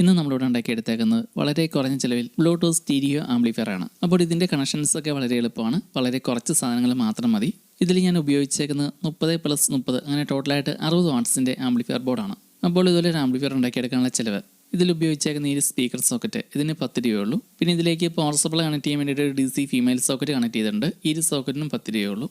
ഇന്ന് നമ്മളിവിടെ ഉണ്ടാക്കിയെടുത്തേക്കുന്നത് വളരെ കുറഞ്ഞ ചിലവിൽ ബ്ലൂടൂത്ത് സ്റ്റീരിയോ ആംപ്ലിഫയർ ആണ്. അപ്പോൾ ഇതിന്റെ കണക്ഷൻസ് ഒക്കെ വളരെ എളുപ്പമാണ്. വളരെ കുറച്ച് സാധനങ്ങൾ മാത്രം മതി. ഇതിൽ ഞാൻ ഉപയോഗിച്ചേക്കുന്നത് മുപ്പത് പ്ലസ് മുപ്പത് അങ്ങനെ ടോട്ടലായിട്ട് അറുപത് വാട്ട്സിന്റെ ആംപ്ലിഫയർ ബോർഡാണ് അപ്പോൾ ഇതുപോലെ ഒരു ആംപ്ലിഫയർ ഉണ്ടാക്കിയെടുക്കാനുള്ള ചിലവ്. ഇതിൽ ഉപയോഗിച്ചേക്കുന്ന ഈ സ്പീക്കർ സോക്കറ്റ് ഇതിന് പത്ത് രൂപയുള്ളൂ പിന്നെ ഇതിലേക്ക് പവർ സപ്ലൈ കണക്ട് ചെയ്യാൻ വേണ്ടിയിട്ട് ഒരു D C female socket connect ചെയ്തിട്ടുണ്ട്. ഈ ഒരു സോക്കറ്റിനും പത്ത് രൂപയുള്ളൂ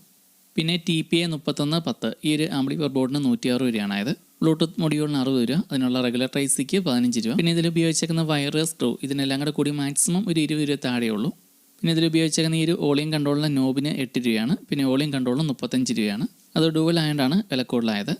പിന്നെ ടി പി എ മുപ്പത്തൊന്ന് പത്ത് ഈ ഒരു ആംപ്ലിഫയർ ബോർഡിന് നൂറ്റി ആറ് രൂപയാണ് ആയത്. ബ്ലൂടൂത്ത് മൊഡ്യൂളിന് അറുപത് രൂപ. അതിനുള്ള റെഗുലർ പ്രൈസിക്ക് പതിനഞ്ച് രൂപ. പിന്നെ ഇതിൽ ഉപയോഗിച്ചേക്കുന്ന വയറ് സ്ക്രൂ ഇതിനെല്ലാം കൂടെ കൂടി മാക്സിമം ഒരു ഇരുപത് രൂപ താഴെ ഉള്ളൂ. പിന്നെ ഇതിൽ ഉപയോഗിച്ചേക്കുന്ന ഈ ഒരു ഓളിയം കൺട്രോളിന്റെ നോബിന് എട്ട് രൂപയാണ്. പിന്നെ ഓളിയം കൺട്രോളിന് മുപ്പത്തഞ്ച് രൂപയാണ്. അത് ഡുവൽ ആയതുകൊണ്ടാണ് വില കൂടുതലായത്.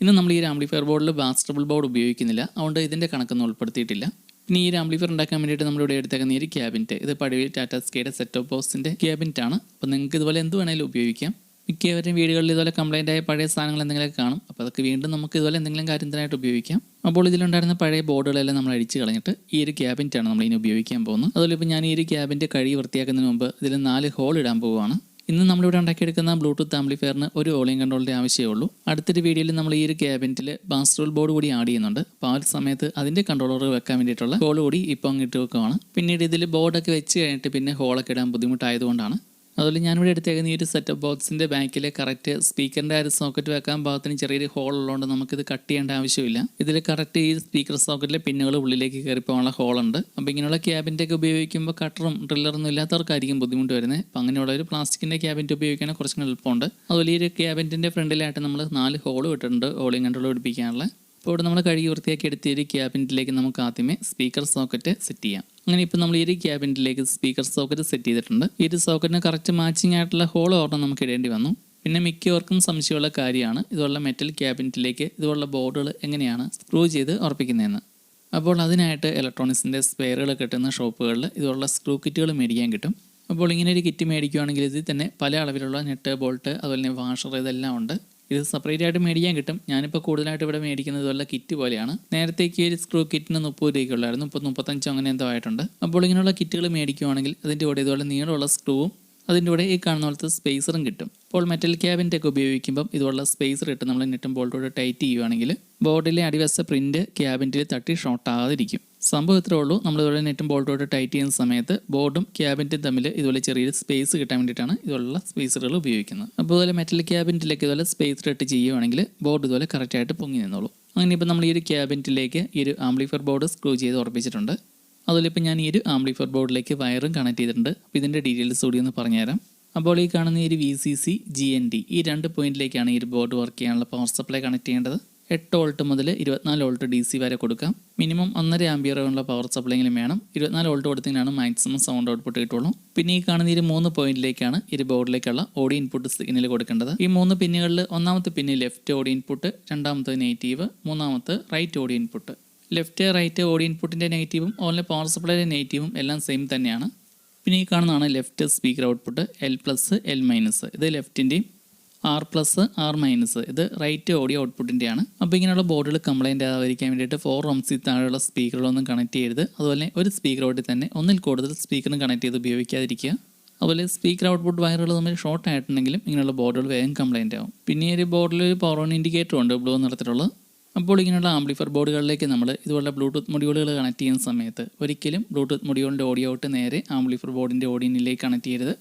ഇന്ന് നമ്മൾ ഈ ഒരു ആംപ്ലിഫയർ ബോർഡിൽ ബാസ്റ്റബിൾ ബോർഡ് ഉപയോഗിക്കുന്നില്ല. അതുകൊണ്ട് ഇതിന്റെ കണക്കൊന്നും ഉൾപ്പെടുത്തിയിട്ടില്ല. പിന്നെ ഈ ഒരു ആംപ്ലിഫയർ ഉണ്ടാക്കാൻ വേണ്ടിയിട്ട് നമ്മൾ ഇവിടെ എടുത്തേക്കുന്ന ഈ ഒരു ക്യാബിനറ്റ് ഇത് പഴയ ടാറ്റ സ്കേയുടെ സെറ്റ് ഓഫ് ബോക്സിന്റെ ക്യാബിനറ്റ് ആണ്. അപ്പോൾ നിങ്ങൾക്ക് ഇതുപോലെ എന്ത് വേണമെങ്കിലും ഉപയോഗിക്കാം. മിക്കവരും വീടുകളിൽ ഇതുപോലെ കംപ്ലൈന്റ് ആയ പഴയ സാധനങ്ങൾ എന്തെങ്കിലുമൊക്കെ കാണും. അപ്പോൾ അതൊക്കെ വീണ്ടും നമുക്ക് ഇതുപോലെ എന്തെങ്കിലും കാര്യത്തിനായിട്ട് ഉപയോഗിക്കാം. അപ്പോൾ ഇതിലുണ്ടായിരുന്ന പഴയ ബോർഡുകളെല്ലാം നമ്മൾ അടിച്ച് കളഞ്ഞിട്ട് ഈ ഒരു ക്യാബിനറ്റാണ് നമ്മൾ ഇനി ഉപയോഗിക്കാൻ പോകുന്നത്. അതുപോലെ ഇപ്പോൾ ഞാൻ ഈ ഒരു ക്യാബിന്റെ കഴി വൃത്തിയാക്കുന്നതിന് മുമ്പ് ഇതിൽ നാല് ഹോൾ ഇടാൻ പോവുകയാണ്. ഇന്ന് നമ്മളിവിടെ ഉണ്ടാക്കിയെടുക്കുന്ന ബ്ലൂടൂത്ത് ആംപ്ലിഫയറിന് ഒരു ഓളിയും കൺട്രോളിന്റെ ആവശ്യമേ ഉള്ളൂ. അടുത്തൊരു വീഡിയോയിൽ നമ്മൾ ഈ ഒരു ക്യാബിനറ്റിൽ ബാസ്റ്ററോൾ ബോർഡ് കൂടി ആഡ് ചെയ്യുന്നുണ്ട്. അപ്പോൾ ആ ഒരു സമയത്ത് അതിന്റെ കൺട്രോളർ വെക്കാൻ വേണ്ടിയിട്ടുള്ള ഹോൾ കൂടി ഇപ്പം അങ്ങിട്ട് വെക്കുകയാണ് പിന്നീട് ഇതിൽ ബോർഡൊക്കെ വെച്ച് കഴിഞ്ഞിട്ട് പിന്നെ ഹോളൊക്കെ ഇടാൻ ബുദ്ധിമുട്ടായതുകൊണ്ടാണ് അതുപോലെ ഞാനിവിടെ എടുത്തേക്കുന്ന ഈ ഒരു സെറ്റപ്പ് ബോക്സിന്റെ ബാക്കിൽ കറക്റ്റ് സ്പീക്കറിന്റെ ഒരു സോക്കറ്റ് വെക്കാൻ ഭാഗത്തിന് ചെറിയൊരു ഹോൾ ഉള്ളതുകൊണ്ട് നമുക്കിത് കട്ട് ചെയ്യേണ്ട ആവശ്യമില്ല. ഇതിൽ കറക്റ്റ് ഈ സ്പീക്കർ സോക്കറ്റിലെ പിന്നുകൾ ഉള്ളിലേക്ക് കയറി പോകാനുള്ള ഹോളുണ്ട് അപ്പോൾ ഇങ്ങനെയുള്ള ക്യാബിന്റെ ഒക്കെ ഉപയോഗിക്കുമ്പോൾ കട്ടറും ഡ്രില്ലറൊന്നും ഇല്ലാത്തവർക്കായിരിക്കും ബുദ്ധിമുട്ട് വരുന്നത്. അപ്പോൾ അങ്ങനെയുള്ള ഒരു പ്ലാസ്റ്റിക്കിന്റെ ക്യാബിന്റെ ഉപയോഗിക്കാൻ കുറച്ചും എളുപ്പമുണ്ട്. അതുപോലെ ഈ ഒരു ക്യാബിന്റെ ഫ്രണ്ടിലായിട്ട് നമ്മൾ നാല് ഹോൾ വിട്ടിട്ടുണ്ട് ഹോളിങ് കൺട്രോൾ പിടിപ്പിക്കാനുള്ള. അപ്പോൾ ഇവിടെ നമ്മൾ കഴുകി വൃത്തിയാക്കി എടുത്ത ഒരു ക്യാബിനറ്റിലേക്ക് നമുക്ക് ആദ്യമേ സ്പീക്കർ സോക്കറ്റ് സെറ്റ് ചെയ്യാം. അങ്ങനെ ഇപ്പോൾ നമ്മൾ ഈ ക്യാബിനറ്റിലേക്ക് സ്പീക്കർ സോക്കറ്റ് സെറ്റ് ചെയ്തിട്ടുണ്ട്. ഈ ഒരു സോക്കറ്റിന് കറക്റ്റ് മാച്ചിങ് ആയിട്ടുള്ള ഹോൾ ഓർഡർ നമുക്ക് ഇടേണ്ടി വന്നു. പിന്നെ മിക്കവർക്കും സംശയമുള്ള കാര്യമാണ് ഇതുള്ള മെറ്റൽ ക്യാബിനറ്റിലേക്ക് ഇതുള്ള ബോർഡുകൾ എങ്ങനെയാണ് സ്ക്രൂ ചെയ്ത് ഉറപ്പിക്കുന്നതെന്ന്. അപ്പോൾ അതിനായിട്ട് ഇലക്ട്രോണിക്സിന്റെ സ്പെയറുകൾ കിട്ടുന്ന ഷോപ്പുകളിൽ ഇതുള്ള സ്ക്രൂ കിറ്റുകൾ മേടിക്കാൻ കിട്ടും. അപ്പോൾ ഇങ്ങനെ ഒരു കിറ്റ് മേടിക്കുകയാണെങ്കിൽ ഇതിൽ തന്നെ പല അളവിലുള്ള നെറ്റ് ബോൾട്ട് അതുപോലെ തന്നെ വാഷർ ഇതെല്ലാം ഉണ്ട്. ഇത് സെപ്പറേറ്റ് ആയിട്ട് മേടിക്കാൻ കിട്ടും. ഞാനിപ്പോൾ കൂടുതലായിട്ട് ഇവിടെ മേടിക്കുന്നത് ഇതുപോലെ കിറ്റ് പോലെയാണ്. നേരത്തേക്ക് ഒരു സ്ക്രൂ കിറ്റിന് മുപ്പത് രൂപയ്ക്കുള്ളായിരുന്നു. മുപ്പത് മുപ്പത്തഞ്ചോ അങ്ങനെ എന്തോ ആയിട്ടുണ്ട്. അപ്പോൾ ഇങ്ങനെയുള്ള കിറ്റുകൾ മേടിക്കുവാണെങ്കിൽ അതിന്റെ കൂടെ ഇതുപോലെ നീളമുള്ള സ്ക്രൂവും അതിന്റെ കൂടെ ഈ കാണുന്ന പോലത്തെ സ്പേസറും കിട്ടും. അപ്പോൾ മെറ്റൽ ക്യാബിന്റെ ഒക്കെ ഉപയോഗിക്കുമ്പം ഇതുപോലുള്ള സ്പേസർ ഇട്ട് നമ്മൾ നെറ്റും ബോൾട്ടോട് ടൈറ്റ് ചെയ്യുവാണെങ്കിൽ ബോർഡിലെ അടിവശ പ്രിന്റ് ക്യാബിന്റെ തട്ടി ഷോർട്ട് ആകാതിരിക്കും. സംഭവം ഇത്രേ ഉള്ളൂ. നമ്മൾ ഇതുപോലെ നെറ്റും ബോൾട്ടോട്ട് ടൈറ്റ് ചെയ്യുന്ന സമയത്ത് ബോർഡും ക്യാബിന്റെ തമ്മിൽ ഇതുപോലെ ചെറിയൊരു സ്പേസ് കിട്ടാൻ വേണ്ടിയിട്ടാണ് ഇതുപോലുള്ള സ്പേസറുകൾ ഉപയോഗിക്കുന്നത്. അപ്പോൾ ഇതുപോലെ മെറ്റൽ ക്യാബിനറ്റിലേക്ക് ഇതുപോലെ സ്പേസ് ഇട്ട് ചെയ്യുവാണെങ്കിൽ ബോർഡ് ഇതുപോലെ കറക്റ്റായിട്ട് പൊങ്ങി നിന്നോളൂ. അങ്ങനെ ഇപ്പോൾ നമ്മൾ ഈ ഒരു ക്യാബിനറ്റിലേക്ക് ഈ ഒരു ആംബ്ലിഫർ ബോർഡ് സ്ക്രൂ ചെയ്ത് ഉറപ്പിച്ചിട്ടുണ്ട്. അതുപോലെ ഇപ്പോൾ ഞാൻ ഈ ഒരു ആംബ്ലിഫർ ബോർഡിലേക്ക് വയറും കണക്ട് ചെയ്തിട്ടുണ്ട്. അപ്പോൾ ഇതിന്റെ ഡീറ്റെയിൽസ് കൂടി ഒന്ന് പറഞ്ഞുതരാം. അപ്പോൾ ഈ കാണുന്ന ഈ ഒരു V C C G N D ഈ രണ്ട് പോയിന്റിലേക്കാണ് ഈ ഒരു ബോർഡ് വർക്ക് ചെയ്യാനുള്ള പവർ സപ്ലൈ കണക്ട് ചെയ്യേണ്ടത്. എട്ട് വോൾട്ട് മുതൽ ഇരുപത്തിനാല് വോൾട്ട് ഡി സി വരെ കൊടുക്കാം. മിനിമം ഒന്നര ആംബിയർ ഉള്ള പവർ സപ്ലൈയെങ്കിലും വേണം. ഇരുപത്തിനാല് വോൾട്ട് കൊടുത്തതിനാണ് മാക്സിമം സൗണ്ട് ഔട്ട്പുട്ട് കിട്ടുള്ളൂ. പിന്നെ ഈ കാണുന്ന ഈ മൂന്ന് പോയിന്റിലേക്കാണ് ഈ ബോർഡിലേക്കുള്ള ഓഡിയോ ഇൻപുട്ട് സിഗ്നൽ കൊടുക്കേണ്ടത്. ഈ മൂന്ന് പിന്നുകളിൽ ഒന്നാമത്തെ പിന്ന് ലെഫ്റ്റ് ഓഡിയോ ഇൻപുട്ട് രണ്ടാമത്തെ നെഗറ്റീവ് മൂന്നാമത്തെ right audio input left right audio ഇൻപുട്ടിന്റെ നെഗറ്റീവും ഓൺലൈൻ പവർ സപ്ലൈയുടെ നെഗറ്റീവും എല്ലാം സെയിം തന്നെയാണ്. പിന്നെ ഈ കാണുന്നതാണ് left speaker output L plus L minus ഇത് ലെഫ്റ്റിന്റെയും ആർ പ്ലസ് ആർ മൈനസ് ഇത് റൈറ്റ് ഓഡിയോ ഔട്ട്പുട്ടിന്റെയാണ് അപ്പോൾ ഇങ്ങനെയുള്ള ബോർഡുകൾ കംപ്ലൈന്റ് ആവാതിരിക്കാൻ വേണ്ടിയിട്ട് ഫോർ റംസിൽ താഴെയുള്ള സ്പീക്കറുകളൊന്നും കണക്ട് ചെയ്യരുത്. അതുപോലെ ഒരു സ്പീക്കർ ഔട്ടിൽ തന്നെ ഒന്നിൽ കൂടുതൽ സ്പീക്കറും കണക്ട് ചെയ്ത് ഉപയോഗിക്കാതിരിക്കുക. അതുപോലെ സ്പീക്കർ ഔട്ട്പുട്ട് വയറുകൾ തമ്മിൽ ഷോർട്ട് ആയിട്ടുണ്ടെങ്കിലും ഇങ്ങനെയുള്ള ബോർഡുകൾ വേഗം കംപ്ലൈന്റ് ആവും. പിന്നെ ഒരു ബോർഡിൽ ഒരു പവർ ഓൺ ഇൻഡിക്കേറ്റർ ഉണ്ട് ബ്ലൂ നിറത്തിലുള്ള അപ്പോൾ ഇങ്ങനെയുള്ള ആംപ്ലിഫയർ ബോർഡുകളിലേക്ക് നമ്മൾ ഇതുപോലെ ബ്ലൂടൂത്ത് മൊഡ്യൂളുകൾ കണക്ട് ചെയ്യുന്ന സമയത്ത് ഒരിക്കലും ബ്ലൂടൂത്ത് മൊഡ്യൂളിന്റെ ഓഡിയോ ഔട്ട് നേരെ ആംപ്ലിഫയർ ബോർഡിന്റെ ഓഡിയനിലേക്ക് കണക്ട് ചെയ്യരുത്.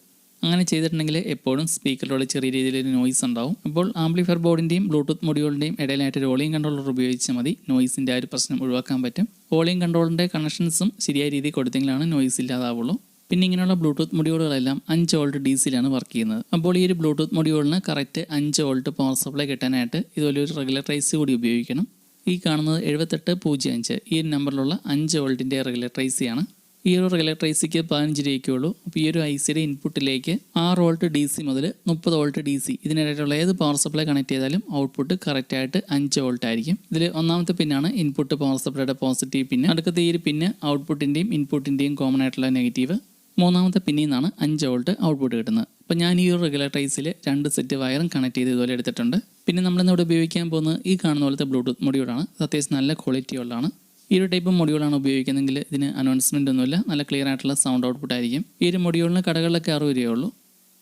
അങ്ങനെ ചെയ്തിട്ടുണ്ടെങ്കിൽ എപ്പോഴും സ്പീക്കറിലൂടെ ചെറിയ രീതിയിലൊരു നോയ്സ് ഉണ്ടാവും. അപ്പോൾ ആംപ്ലിഫയർ ബോർഡിന്റെയും ബ്ലൂടൂത്ത് മൊഡ്യൂളിന്റെയും ഇടയിലായിട്ട് വോളിയം കൺട്രോളർ ഉപയോഗിച്ചാൽ മതി. നോയ്സിന്റെ ആ ഒരു പ്രശ്നം ഒഴിവാക്കാൻ പറ്റും. വോളിയം കൺട്രോളിന്റെ കണക്ഷൻസും ശരിയായ രീതിയിൽ കൊടുത്തെങ്കിലാണ് നോയ്സ് ഇല്ലാതാവുള്ളൂ. പിന്നെ ഇങ്ങനെയുള്ള ബ്ലൂടൂത്ത് മൊഡ്യൂളുകളെല്ലാം അഞ്ച് വോൾട്ട് ഡി സിയിലാണ് വർക്ക് ചെയ്യുന്നത്. അപ്പോൾ ഈ ഒരു ബ്ലൂടൂത്ത് മൊഡ്യൂളിന് കറക്റ്റ് അഞ്ച് വോൾട്ട് പവർ സപ്ലൈ കിട്ടാനായിട്ട് ഇതുപോലെ ഒരു റെഗുലേറ്ററൈസ് കൂടി ഉപയോഗിക്കണം. ഈ കാണുന്നത് എഴുപത്തെട്ട് പൂജ്യം അഞ്ച്. ഈ നമ്പറിലുള്ള അഞ്ച് വോൾട്ടിന്റെ റെഗുലേറ്ററൈസിയാണ് ഈ ഒരു റെഗുലേറ്ററൈസിക്ക് പതിനഞ്ച് രൂപയ്ക്കുള്ളൂ അപ്പോൾ ഈ ഒരു ഐ സിയുടെ ഇൻപുട്ടിലേക്ക് ആറ് വോൾട്ട് ഡി സി മുതൽ മുപ്പത് വോൾട്ട് ഡി സി ഇതിനിടയിലുള്ള ഏത് പവർ സപ്ലൈ കണക്ട് ചെയ്താലും ഔട്ട്പുട്ട് കറക്റ്റായിട്ട് അഞ്ച് വോൾട്ട് ആയിരിക്കും. ഇതിൽ ഒന്നാമത്തെ പിന്നാണ് ഇൻപുട്ട് പവർ സപ്ലൈയുടെ പോസിറ്റീവ് പിന്ന് അടുത്ത ഈ ഒരു പിന്ന് ഔട്ട്പുട്ടിന്റെയും ഇൻപുട്ടിന്റെയും കോമൺ ആയിട്ടുള്ള നെഗറ്റീവ് മൂന്നാമത്തെ പിന്നിൽ നിന്നാണ് അഞ്ച് വോൾട്ട് ഔട്ട്പുട്ട് കിട്ടുന്നത്. അപ്പോൾ ഞാൻ ഈ ഒരു റെഗുലേറ്ററൈസിൽ രണ്ട് സെറ്റ് വയറും കണക്ട് ചെയ്ത് ഇതുപോലെ എടുത്തിട്ടുണ്ട്. പിന്നെ നമ്മളിന്നിവിടെ ഉപയോഗിക്കാൻ പോകുന്നത് ഈ കാണുന്ന പോലത്തെ ബ്ലൂടൂത്ത് മൊഡ്യൂളാണ് അത് അത്യാവശ്യം നല്ല ക്വാളിറ്റി ഉള്ളതാണ്. ഈ ഒരു ടൈപ്പ് മൊഡ്യൂളാണ് ഉപയോഗിക്കുന്നതെങ്കിൽ ഇതിന് അനൗൺസ്മെന്റ് ഒന്നുമില്ല. നല്ല ക്ലിയർ ആയിട്ടുള്ള സൗണ്ട് ഔട്ട്പുട്ട് ആയിരിക്കും. ഈ ഒരു മൊഡ്യൂളിന് കടകളിലൊക്കെ അറുപത് ഉള്ളൂ.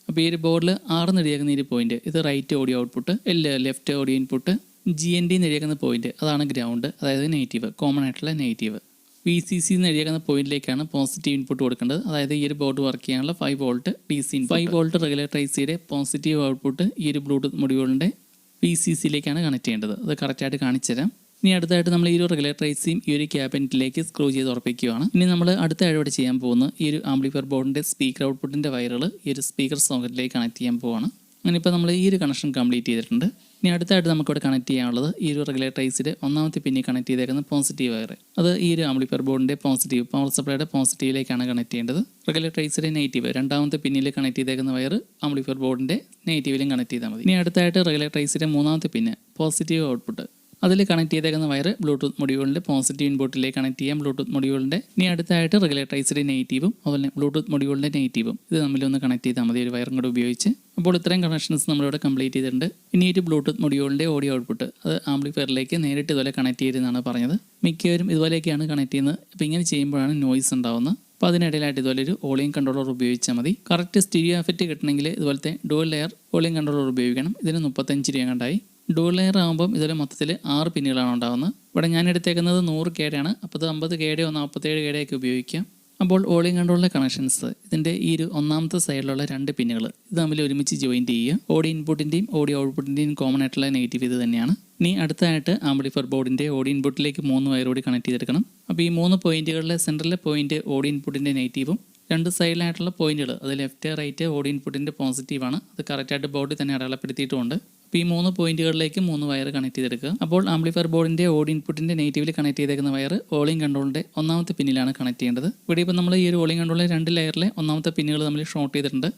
അപ്പോൾ ഈ ഒരു ബോർഡിൽ ആറ് നിരയാക്കുന്ന ഒരു പോയിന്റ് ഇത് right audio output L left audio input G N D നിരയാക്കുന്ന point അതാണ് ഗ്രൗണ്ട് അതായത് നെഗറ്റീവ് കോമൺ ആയിട്ടുള്ള നെഗറ്റീവ് വി സി സി എന്ന് എഴുതിയേക്കുന്ന പോയിന്റിലേക്കാണ് പോസിറ്റീവ് ഇൻപുട്ട് കൊടുക്കേണ്ടത്. അതായത് ഈ ഒരു ബോർഡ് വർക്ക് ചെയ്യാനുള്ള five volt D C five volt regulator I സിയുടെ പോസിറ്റീവ് ഔട്ട്പുട്ട് ഈ ഒരു ബ്ലൂടൂത്ത് മൊഡ്യൂളിന്റെ വി സി സിയിലേക്കാണ് കണക്ട് ചെയ്യേണ്ടത്. അത് കറക്റ്റായിട്ട് കാണിച്ചു തരാം ഇനി അടുത്തായിട്ട് നമ്മൾ ഈ ഒരു റെഗുലേറ്റർ ഐ സിയും ഈ ഒരു ക്യാബിനറ്റിലേക്ക് സ്ക്രൂ ചെയ്ത് ഉറപ്പിക്കുകയാണ്. ഇനി നമ്മൾ അടുത്ത അഴിവിടെ ചെയ്യാൻ പോകുന്ന ഈ ഒരു ആംപ്ലിഫയർ ബോർഡിന്റെ സ്പീക്കർ ഔട്ട്പുട്ടിന്റെ വയറുകൾ ഈ ഒരു സ്പീക്കർ സോക്കറ്റിലേക്ക് കണക്ട് ചെയ്യാൻ പോവാണ്. അങ്ങനെ ഇപ്പോൾ നമ്മൾ ഈ ഒരു കണക്ഷൻ കംപ്ലീറ്റ് ചെയ്തിട്ടുണ്ട്. ഇനി അടുത്തായിട്ട് നമുക്കിവിടെ കണക്ട് ചെയ്യാനുള്ളത് ഈ ഒരു റെഗുലേറ്റർ ഐസിയുടെ ഒന്നാമത്തെ പിന്നെ കണക്ട് ചെയ്തേക്കുന്ന പോസിറ്റീവ് വയർ അത് ഈ ഒരു ആംപ്ലിഫയർ ബോർഡിന്റെ പോസിറ്റീവ് പവർ സപ്ലൈയുടെ പോസിറ്റീവിലേക്കാണ് കണക്ട് ചെയ്യേണ്ടത്. റെഗുലേറ്റർ ഐസിയുടെ നെഗറ്റീവ് രണ്ടാമത്തെ പിന്നിൽ കണക്ട് ചെയ്തേക്കുന്ന വയർ ആംപ്ലിഫയർ ബോർഡിന്റെ നെഗറ്റീവിലും കണക്ട് ചെയ്താൽ മതി. ഇനി അടുത്തായിട്ട് റെഗുലേറ്റർ ഐസിയുടെ മൂന്നാമത്തെ പിന്ന് പോസിറ്റീവ് ഔട്ട്പുട്ട് അതിൽ കണക്ട് ചെയ്തേക്കുന്ന വയർ ബ്ലൂടൂത്ത് മൊഡ്യൂളിന്റെ പോസിറ്റീവ് ഇൻപുട്ടിലേക്ക് കണക്ട് ചെയ്യാം. ബ്ലൂടൂത്ത് മൊഡ്യൂളിന്റെ ഇനി അടുത്തായിട്ട് റെഗുലേറ്റർ ഐസിയുടെ നെഗറ്റീവും അതുപോലെ ബ്ലൂടൂത്ത് മൊഡ്യൂളിന്റെ നെഗറ്റീവും ഇത് തമ്മിലൊന്ന് കണക്ട് ചെയ്താൽ മതി ഒരു വയറും കൂടെ ഉപയോഗിച്ച്. അപ്പോൾ ഇത്രയും കണക്ഷൻസ് നമ്മളിവിടെ കംപ്ലീറ്റ് ചെയ്തിട്ടുണ്ട്. ഇനി ഒരു ബ്ലൂടൂത്ത് മൊഡ്യൂളിന്റെ ഓഡിയോ ഔട്ട്പുട്ട് അത് ആംപ്ലിഫയറിലേക്ക് നേരിട്ട് ഇതുപോലെ കണക്ട് ചെയ്തെന്നാണ് പറഞ്ഞത്. മിക്കവരും ഇതുപോലെയൊക്കെയാണ് കണക്ട് ചെയ്യുന്നത്. അപ്പോൾ ഇങ്ങനെ ചെയ്യുമ്പോഴാണ് നോയ്സ് ഉണ്ടാവുന്നത്. അപ്പോൾ അതിനിടയിലായിട്ട് ഇതുപോലെ ഒരു ഓളിയും കൺട്രോളർ ഉപയോഗിച്ചാൽ മതി. കറക്റ്റ് സ്റ്റീരിയോ എഫക്റ്റ് കിട്ടണമെങ്കിൽ ഇതുപോലത്തെ ഡുവൽ ലെയർ ഓളിയും കൺട്രോളർ ഉപയോഗിക്കണം. ഇതിന് മുപ്പത്തഞ്ച് രൂപ കണ്ടായി ഡുവൽ ലെയർ ആകുമ്പം ഇതിൽ മൊത്തത്തിൽ ആറ് പിന്നുകളാണ് ഉണ്ടാകുന്നത് ഇവിടെ ഞാൻ എടുത്തേക്കുന്നത് നൂറ് കേടയാണ്. അപ്പോൾ അത് അമ്പത് കേടയോ നാൽപ്പത്തേഴ് കേടയൊക്കെ ഉപയോഗിക്കാം. അപ്പോൾ ഓളിംഗ് കൺട്രോളിലെ കണക്ഷൻസ് ഇതിന്റെ ഈ ഒരു ഒന്നാമത്തെ സൈഡിലുള്ള രണ്ട് പിന്നുകൾ ഇത് തമ്മിൽ ഒരുമിച്ച് ജോയിന്റ് ചെയ്യുക. ഓഡി ഇൻപുട്ടിന്റെയും ഓഡി ഔട്ട്പുട്ടിന്റെയും കോമൺ ആയിട്ടുള്ള നെഗറ്റീവ് ഇത് തന്നെയാണ്. ഇനി അടുത്തായിട്ട് ആംബ്ലിഫർ ബോർഡിന്റെ ഓഡി ഇൻപുട്ടിലേക്ക് മൂന്ന് വയർ കൂടി കണക്ട് ചെയ്തെടുക്കണം. അപ്പോൾ ഈ മൂന്ന് പോയിന്റുകളിലെ സെന്ററിലെ പോയിന്റ് ഓഡി ഇൻപുട്ടിന്റെ നെഗറ്റീവും രണ്ട് സൈഡിലായിട്ടുള്ള പോയിന്റുകൾ അത് ലെഫ്റ്റ് റൈറ്റ് ഓഡി ഇൻപുട്ടിന്റെ പോസിറ്റീവാണ് അത് കറക്റ്റായിട്ട് ബോർഡിൽ തന്നെ അടയാളപ്പെടുത്തിയിട്ടുമുണ്ട് അപ്പോൾ ഈ മൂന്ന് പോയിന്റുകളിലേക്ക് മൂന്ന് വയർ കണക്ട് ചെയ്തെടുക്കുക. അപ്പോൾ ആംപ്ലിഫയർ ബോർഡിന്റെ ഓഡിയോ ഇൻപുട്ടിന്റെ നെഗറ്റീവിൽ കണക്ട് ചെയ്തേക്കുന്ന വയർ ഓളിംഗ് കൺട്രോളിന്റെ ഒന്നാമത്തെ പിന്നിലാണ് കണക്ട് ചെയ്യേണ്ടത്. ഇവിടെ ഇപ്പോൾ നമ്മൾ ഈ ഒരു ഓളിംഗ് കൺട്രോളിലെ രണ്ട് ലെയറിലെ ഒന്നാമത്തെ പിന്നുകൾ നമ്മൾ ഷോർട്ട് ചെയ്തിട്ടുണ്ട്.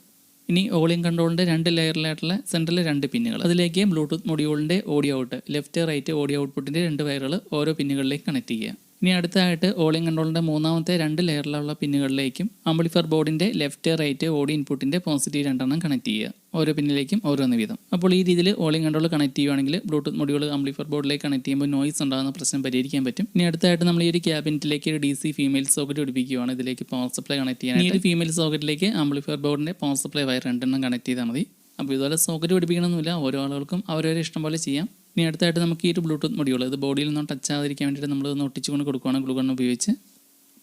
ഇനി ഓളിംഗ് കൺട്രോളിന്റെ രണ്ട് ലെയറിലായിട്ടുള്ള സെൻട്രലിലെ രണ്ട് പിന്നുകൾ അതിലേക്ക് ബ്ലൂടൂത്ത് മൊഡ്യൂളിന്റെ audio out left right audio ഔട്ട്പുട്ടിന്റെ രണ്ട് വയറുകൾ ഓരോ പിന്നുകളിലേക്ക് കണക്ട് ചെയ്യുക. ഇനി അടുത്തായിട്ട് ഓളിംഗ് കൺട്രോളിന്റെ മൂന്നാമത്തെ രണ്ട് ലെയറിലുള്ള പിന്നുകളിലേക്കും ആംപ്ലിഫയർ ബോർഡിന്റെ ലെഫ്റ്റ് റൈറ്റ് ഓഡിയോ ഇൻപുട്ടിന്റെ പോസിറ്റീവ് രണ്ടെണ്ണം കണക്ട് ചെയ്യുക. ഓരോ പിന്നിലേക്കും ഓരോന്ന് വീതം. അപ്പോൾ ഈ രീതിയിൽ ഓളിംഗ് കൺട്രോൾ കണക്ട് ചെയ്യുവാണെങ്കിൽ ബ്ലൂടൂത്ത് മൊഡ്യൂൾ ആംപ്ലിഫയർ ബോർഡിലേക്ക് കണക്ട് ചെയ്യുമ്പോൾ നോയ്സ് ഉണ്ടാകുന്ന പ്രശ്നം പരിഹരിക്കാൻ പറ്റും. ഇനി അടുത്തായിട്ട് നമ്മൾ ഈ ഒരു ക്യാബിനറ്റിലേക്ക് ഒരു ഡി സി ഫീമെയിൽ സോക്കറ്റ് പിടിപ്പിക്കുകയാണ്. ഇതിലേക്ക് പവർ സപ്ലൈ കണക്ട് ചെയ്യാൻ ഈ ഒരു ഫീമെയിൽ സോക്കറ്റിലേക്ക് ആംപ്ലിഫയർ ബോർഡിന്റെ പവർ സപ്ലൈ വയർ രണ്ടെണ്ണം കണക്ട് ചെയ്താൽ മതി. അപ്പോൾ ഇതുപോലെ സോക്കറ്റ് പിടിപ്പിക്കണമെന്നില്ല. ഓരോ ആളുകൾക്കും അവരവരെ ഇഷ്ടം പോലെ ചെയ്യാം. ഇനി അടുത്തായിട്ട് നമുക്ക് ഈ ഒരു ബ്ലൂടൂത്ത് മൊഡ്യൂൾ ഇത് ബോഡിയിൽ നിന്നും ടച്ച് ആകാതിരിക്കാൻ വേണ്ടിയിട്ട് നമ്മൾ ഒന്ന് ഒട്ടിച്ചുകൊണ്ട് കൊടുക്കുകയാണ് ഗ്ലൂഗൺ ഉപയോഗിച്ച്.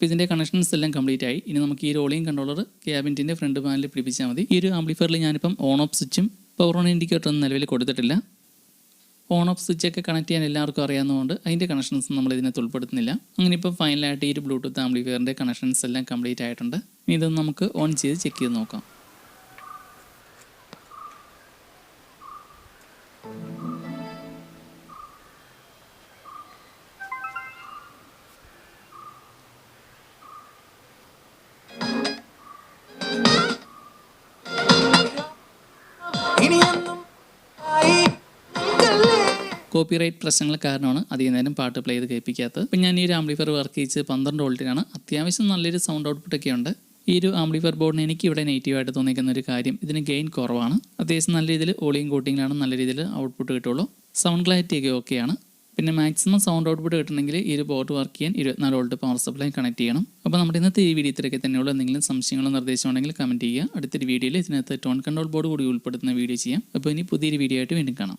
അപ്പോൾ ഇതിന്റെ കണക്ഷൻസ് എല്ലാം കംപ്ലീറ്റ് ആയി. ഇനി നമുക്ക് ഈ റോളിംഗ് കൺട്രോളർ ക്യാബിന്റെ ഫ്രണ്ട് പാനലിൽ പിടിപ്പിച്ചാൽ മതി. ഈ ഒരു ആംപ്ലിഫയറിൽ ഞാനിപ്പം ഓൺ ഓഫ് സ്വിച്ചും പവർ ഓൺ ഇൻഡിക്കേറ്റർ ഒന്നും നിലവിൽ കൊടുത്തിട്ടില്ല. ഓൺ ഓഫ് സ്വിച്ച് ഒക്കെ കണക്ട് ചെയ്യാൻ എല്ലാവർക്കും അറിയാവുന്നതുകൊണ്ട് അതിന്റെ കണക്ഷൻസ് നമ്മൾ ഇതിനകത്ത് ഉൾപ്പെടുത്തുന്നില്ല. അങ്ങനെ ഇപ്പോൾ ഫൈനലായിട്ട് ഈ ഒരു ബ്ലൂടൂത്ത് ആംപ്ലിഫയറിന്റെ കണക്ഷൻസ് എല്ലാം കംപ്ലീറ്റ് ആയിട്ടുണ്ട്. ഇനി ഇതൊന്ന് നമുക്ക് ഓൺ ചെയ്ത് ചെക്ക് ചെയ്ത് നോക്കാം. കോപ്പിറൈറ്റ് പ്രശ്നങ്ങൾ കാരണമാണ് അധികം നേരം പാട്ട് പ്ലേ ചെയ്ത് കേൾപ്പിക്കാത്തത്. ഇപ്പം ഞാൻ ഈ ഒരു ആംപ്ലിഫയർ വർക്ക് ചെയ്ത് പന്ത്രണ്ട് വോൾട്ടിനാണ്. അത്യാവശ്യം നല്ലൊരു സൗണ്ട് ഔട്ട്പുട്ട് ഒക്കെ ഉണ്ട്. ഈ ഒരു ആംപ്ലിഫയർ ബോർഡിന് എനിക്ക് ഇവിടെ നെഗറ്റീവായിട്ട് തോന്നിക്കുന്ന ഒരു കാര്യം ഇതിന് ഗെയിൻ കുറവാണ്. അത്യാവശ്യം നല്ല രീതിയിൽ ഓളിയും കോട്ടിങ്ങിലാണ് നല്ല രീതിയിൽ ഔട്ട്പുട്ട് കിട്ടുള്ളൂ. സൗണ്ട് ക്ലാരിറ്റി ഒക്കെ ഓക്കെയാണ്. പിന്നെ മാക്സിമം സൗണ്ട് ഔട്ട്പുട്ട് കിട്ടണമെങ്കിൽ ഈ ഒരു ബോർഡ് വർക്ക് ചെയ്യാൻ ഇരുപത്തിനാല് വോൾട്ട് പവർ സപ്ലൈ കണക്ട് ചെയ്യണം. അപ്പോൾ നമ്മുടെ ഇന്നത്തെ ഈ വീഡിയോ ഇത്രയൊക്കെ തന്നെയുള്ള. എന്തെങ്കിലും സംശയങ്ങളോ നിർദ്ദേശം ഉണ്ടെങ്കിൽ കമന്റ് ചെയ്യുക. അടുത്തൊരു വീഡിയോയിൽ ഇതിനകത്ത് ടോൺ കൺട്രോൾ ബോർഡ് കൂടി ഉൾപ്പെടുത്തുന്ന വീഡിയോ ചെയ്യാം. അപ്പോൾ ഇനി പുതിയൊരു വീഡിയോ ആയിട്ട് വീണ്ടും കാണാം.